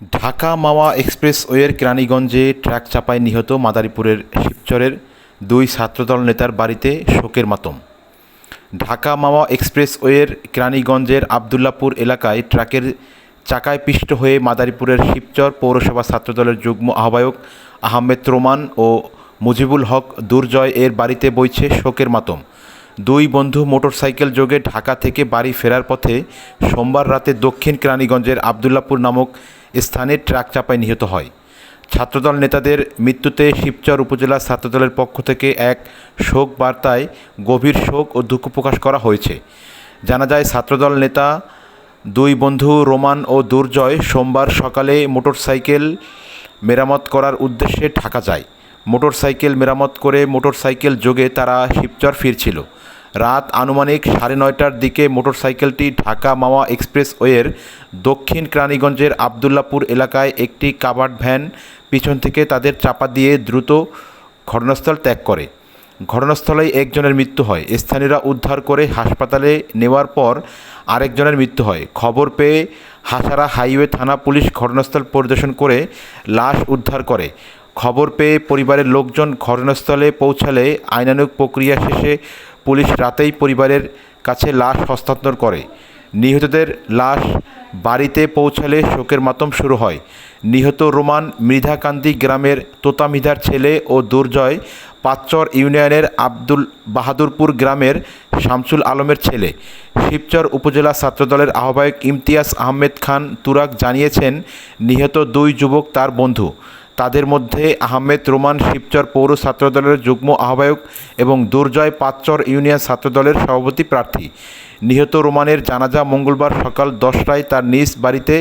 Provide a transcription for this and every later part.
ঢাকা মাওয়া এক্সপ্রেসওয়ের কেরানীগঞ্জে truck চাপায় নিহত মাদারীপুরের শিবচরের দুই ছাত্রদল নেতার বাড়িতে শোকের মাতম। ঢাকা মাওয়া এক্সপ্রেসওয়ের কেরানীগঞ্জের আবদুল্লাপুর এলাকায় ট্রাকের চাকায় পিষ্ট হয়ে মাদারীপুরের শিবচর পৌরসভা ছাত্রদলের যুগ্ম আহ্বায়ক আহমেদ রোমান ও মুজিবুল হক দুর্জয় এর বাড়িতে বইছে শোকের মাতম। দুই বন্ধু মোটরসাইকেল যোগে ঢাকা থেকে বাড়ি ফেরার পথে সোমবার রাতে দক্ষিণ কেরানীগঞ্জের আবদুল্লাপুর নামক স্থানে ট্রাক চাপায় নিহত হয়। ছাত্রদল নেতাদের মৃত্যুতে শিবচর উপজেলা ছাত্রদলের পক্ষ থেকে এক শোক বার্তায় গভীর শোক ও দুঃখ প্রকাশ করা হয়েছে। জানা যায়, ছাত্রদল নেতা দুই বন্ধু রোমান ও দুর্জয় সোমবার সকালে মোটরসাইকেল মেরামত করার উদ্দেশ্যে ঢাকা যায়। মোটরসাইকেল মেরামত করে মোটরসাইকেল যোগে তারা শিবচর ফিরছিল। রাত আনুমানিক সাড়ে নয়টার দিকে মোটরসাইকেলটি ঢাকা মাওয়া এক্সপ্রেসওয়ের দক্ষিণ কেরানীগঞ্জের আবদুল্লাপুর এলাকায় একটি কাভার্ড ভ্যান পিছন থেকে তাদের চাপা দিয়ে দ্রুত ঘটনাস্থল ত্যাগ করে। ঘটনাস্থলেই একজনের মৃত্যু হয়। স্থানীয়রা উদ্ধার করে হাসপাতালে নেওয়ার পর আরেকজনের মৃত্যু হয়। খবর পেয়ে হাসারা হাইওয়ে থানা পুলিশ ঘটনাস্থল পরিদর্শন করে লাশ উদ্ধার করে। খবর পেয়ে পরিবারের লোকজন ঘটনাস্থলে পৌঁছালে আইনানুগ প্রক্রিয়া শেষে পুলিশ রাতেই পরিবারের কাছে লাশ হস্তান্তর করে। নিহতদের লাশ বাড়িতে পৌঁছালে শোকের মাতম শুরু হয়। নিহত রোমান মৃধাকান্দি গ্রামের তোতামিধার ছেলে ও দুর্জয় পাঁচচর ইউনিয়নের আব্দুল বাহাদুরপুর গ্রামের শামসুল আলমের ছেলে। শিবচর উপজেলা ছাত্রদলের আহ্বায়ক ইমতিয়াজ আহমেদ খান তুরাক জানিয়েছেন, নিহত দুই যুবক তার বন্ধু। তাদের মধ্যে আহমেদ রোমান শিবচর পৌর ছাত্রদলের যুগ্ম আহ্বায়ক এবং দুর্জয় পাঁচচর ইউনিয়ন ছাত্রদলের সভাপতি প্রার্থী। নিহত রোমানের জানাজা মঙ্গলবার সকাল দশটায় তার নিজ বাড়িতে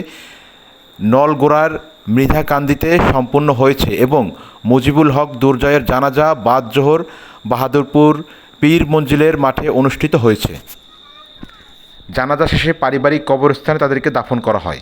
নলগোড়ার মৃধাকান্দিতে সম্পন্ন হয়েছে এবং মুজিবুল হক দুর্জয়ের জানাজা বাদ জোহর বাহাদুরপুর পীর মঞ্জিলের মাঠে অনুষ্ঠিত হয়েছে। জানাজা শেষে পারিবারিক কবরস্থানে তাদেরকে দাফন করা হয়।